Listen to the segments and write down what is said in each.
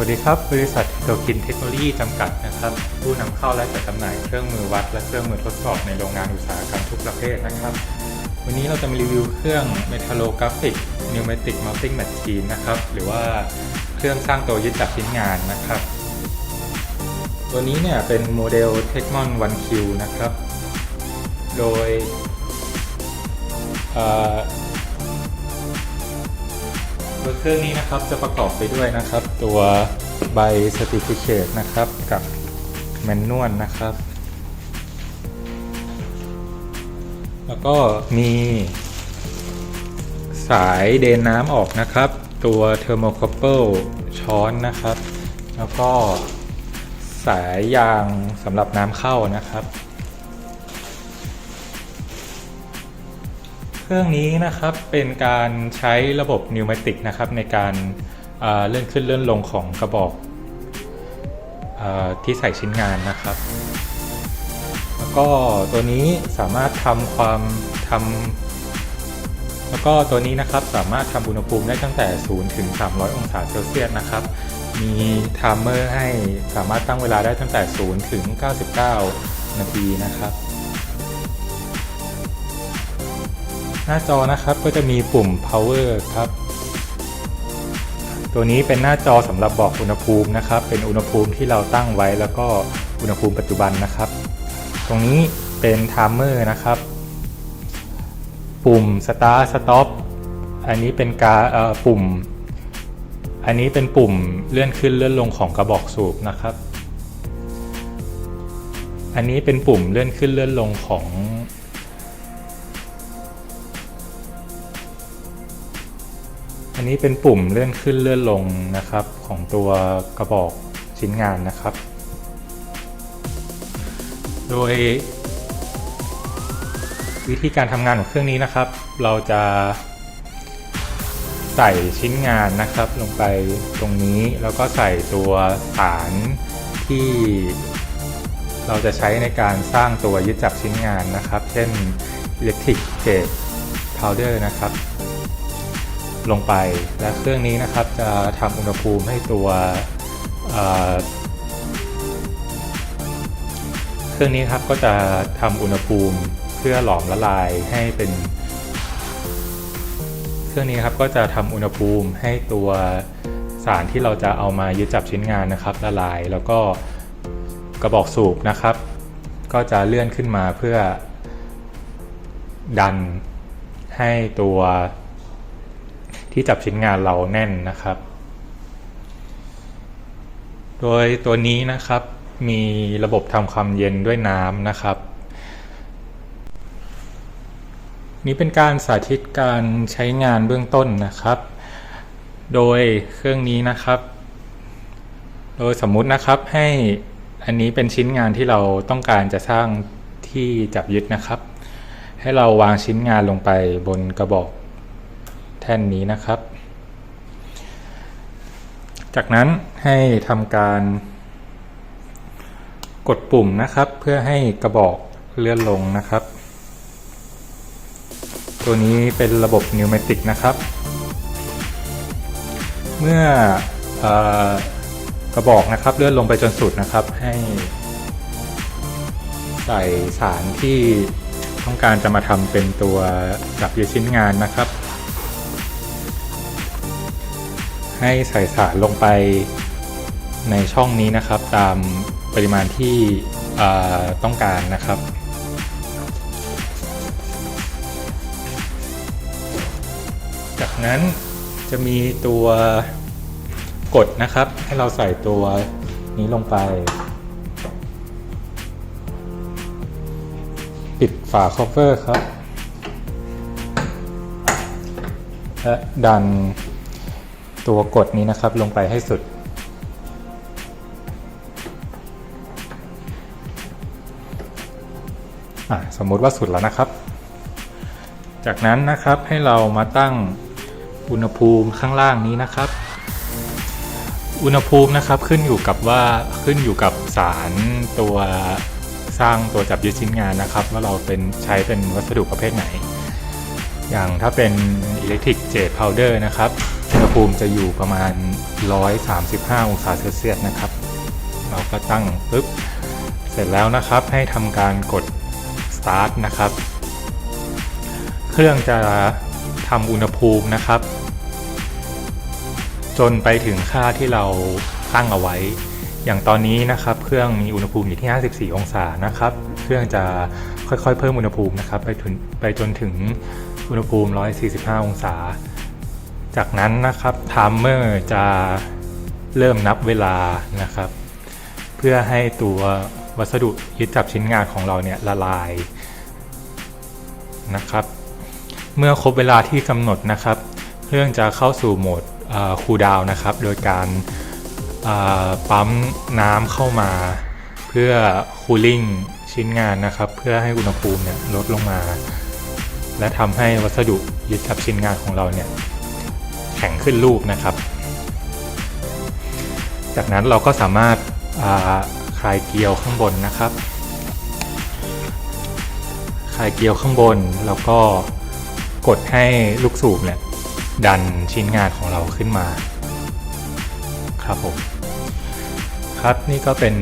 วัสดีครับ บริษัทโตกินเทคโนโลยีจำกัดนะครับ ผู้นำเข้าและจัดจำหน่ายเครื่องมือวัด และเครื่องมือทดสอบในโรงงานอุตสาหกรรมทุกประเภทนะครับ วันนี้เราจะมารีวิวเครื่อง Metallographic Pneumatic Melting Machine นะครับ หรือว่าเครื่องสร้างตัวยึดจับชิ้นงานนะครับ ตัวนี้เนี่ยเป็นโมเดล Techmon 1Q นะครับ โดย เอ่อตัวเครื่องนี้นะครับจะประกอบไปด้วยนะครับ ตัวใบ Certificate นะครับกับแมนนวลนะครับ แล้วก็มีสายเดนน้ำออกนะครับ ตัว Thermocouple ช้อนนะครับ แล้วก็สายยางสำหรับน้ำเข้านะครับ เครื่องนี้นะครับเป็นการใช้ระบบนิวเมติกนะครับในการเลื่อนขึ้นเลื่อนลงของกระบอกอที่ใส่ชิ้นงานนะครับ แล้วก็ตัวนี้สามารถทำความทำแล้วก็ตัวนี้นะครับสามารถทำอุณหภูมิได้ตั้งแต่ 0 ถึง 300 องศาเซลเซียสนะครับ มีไทม์เมอร์ให้สามารถตั้งเวลาได้ตั้งแต่ 0 ถึง 99 นาทีนะครับ หน้าจอนะครับก็จะมีปุ่ม power ครับ ตัวนี้เป็นหน้าจอสำหรับบอกอุณหภูมินะครับ เป็นอุณหภูมิที่เราตั้งไว้แล้วก็อุณหภูมิปัจจุบันนะครับ ตรงนี้เป็น timer นะครับ ปุ่ม start stop อันนี้เป็นการปุ่ม อันนี้เป็นปุ่มเลื่อนขึ้นเลื่อนลงของกระบอกสูบนะครับ อันนี้เป็นปุ่มเลื่อนขึ้นเลื่อนลงของ อันนี้เป็นปุ่มเลื่อนขึ้นเลื่อนลงนะครับของตัวกระบอกชิ้นงานนะครับ โดย วิธีการทำงานของเครื่องนี้นะครับ เราจะใส่ชิ้นงานนะครับลงไปตรงนี้แล้วก็ใส่ตัวสารที่เราจะใช้ในการสร้างตัวยึดจับชิ้นงานนะครับ เช่น Electric Gauge Powder นะครับ ลงไป และเครื่องนี้นะครับจะทำอุณหภูมิให้ตัวเเครื่องนี้ครับก็จะทำอุณหภูมิเพื่อหลอมละลายให้เป็น เครื่องนี้ครับก็จะทำอุณหภูมิให้ตัวสารที่เราจะเอามายึดจับชิ้นงานนะครับ ละลาย แล้วก็กระบอกสูบนะครับ ก็จะเลื่อนขึ้นมาเพื่อดันให้ตัว ที่จับชิ้นงานเราแน่นนะครับ โดยตัวนี้นะครับมีระบบทำความเย็นด้วยน้ำนะครับ นี้เป็นการสาธิตการใช้งานเบื้องต้นนะครับ โดยเครื่องนี้นะครับ โดยสมมุตินะครับให้อันนี้เป็นชิ้นงานที่เราต้องการจะสร้างที่จับยึดนะครับ ให้เราวางชิ้นงานลงไปบนกระบอก ท่นนี้นะครับ จากนั้นให้ทำการ กดปุ่มนะครับ เพื่อให้กระบอกเลื่อนลงนะครับ ตัวนี้เป็นระบบนิวเมติกนะครับ เมื่ออกระบอกนะครับเลื่อนลงไปจนสุดนะครับ ให้ ใส่สารที่ต้องการจะมาทำเป็นตัวจับยึดชิ้นงานนะครับ ให้ใส่สารลงไปในช่องนี้นะครับ ตามปริมาณที่ต้องการนะครับจากนั้นจะมีตัวกดนะครับ ให้เราใส่ตัวนี้ลงไป ปิดฝาคอฟเวอร์ครับ และดัน ตัวกดนี้นะครับลงไปให้สุด สมมุติว่าสุดแล้วนะครับ จากนั้นนะครับให้เรามาตั้งอุณหภูมิข้างล่างนี้นะครับ อุณหภูมินะครับขึ้นอยู่กับว่าขึ้นอยู่กับสารตัวสร้างตัวจับยึดชิ้นงานนะครับ ว่าเราเป็นใช้เป็นวัสดุประเภทไหน อย่างถ้าเป็น Electric Jade Powder นะครับ ภูภูมิจะอยู่ประมาณ 135 องศาเซลเซียสนะครับ เราก็ตั้งปุ๊บ เสร็จแล้วนะครับให้ทำการกด start นะครับ เครื่องจะทำอุณหภูมินะครับ จนไปถึงค่าที่เราตั้งเอาไว้ อย่างตอนนี้นะครับ เครื่องมีอุณหภูมิอยู่ที่ 54 องศานะครับ เครื่องจะค่อยๆ เพิ่มอุณหภูมินะครับ ไปถึงไปจนถึงอุณหภูมิ 145 องศา จากนั้นนะครับไทม์เมอร์จะเริ่มนับเวลานะครับ เพื่อให้ตัววัสดุยึดจับชิ้นงานของเราเนี่ยละลายนะครับ เมื่อครบเวลาที่กำหนดนะครับ เครื่องจะเข้าสู่โหมดคูลดาวนะครับ โดยการาปั๊มน้ำเข้ามา เพื่อคูลิ่งชิ้นงานนะครับ เพื่อให้อุณหภูมิเนี่ยลดลงมา และทำให้วัสดุยึดจับชิ้นงานของเราเนี่ย แข็งขึ้นรูปนะครับ จากนั้นเราก็สามารถคลายเกลียวข้างบนนะครับ คลายเกลียวข้างบนแล้วก็กดให้ลูกสูบเนี่ยดันชิ้นงานของเราขึ้นมา ครับผมครับนี่ก็เป็น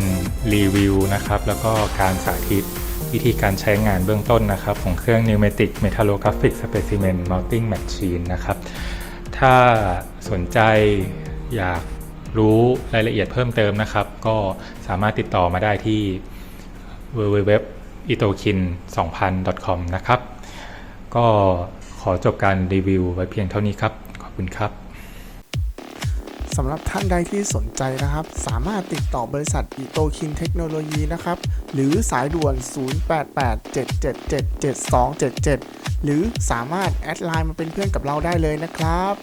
รีวิวนะครับแล้วก็การสาธิตวิธีการใช้งานเบื้องต้นนะครับ ของเครื่อง Pneumatic Metallographic Specimen Mounting Machine นะครับ ถ้าสนใจอยากรู้รายละเอียดเพิ่มเติมนะครับ ก็สามารถติดต่อมาได้ที่ www itokin 2000 com นะครับ ก็ขอจบการรีวิวไว้เพียงเท่านี้ครับ ขอบคุณครับสำหรับท่านใดที่สนใจนะครับ สามารถติดต่อบริษัทอิโตคินเทคโนโลยีนะครับ หรือสายด่วน 0887777277 หรือสามารถแอดไลน์มาเป็นเพื่อนกับเราได้เลยนะครับ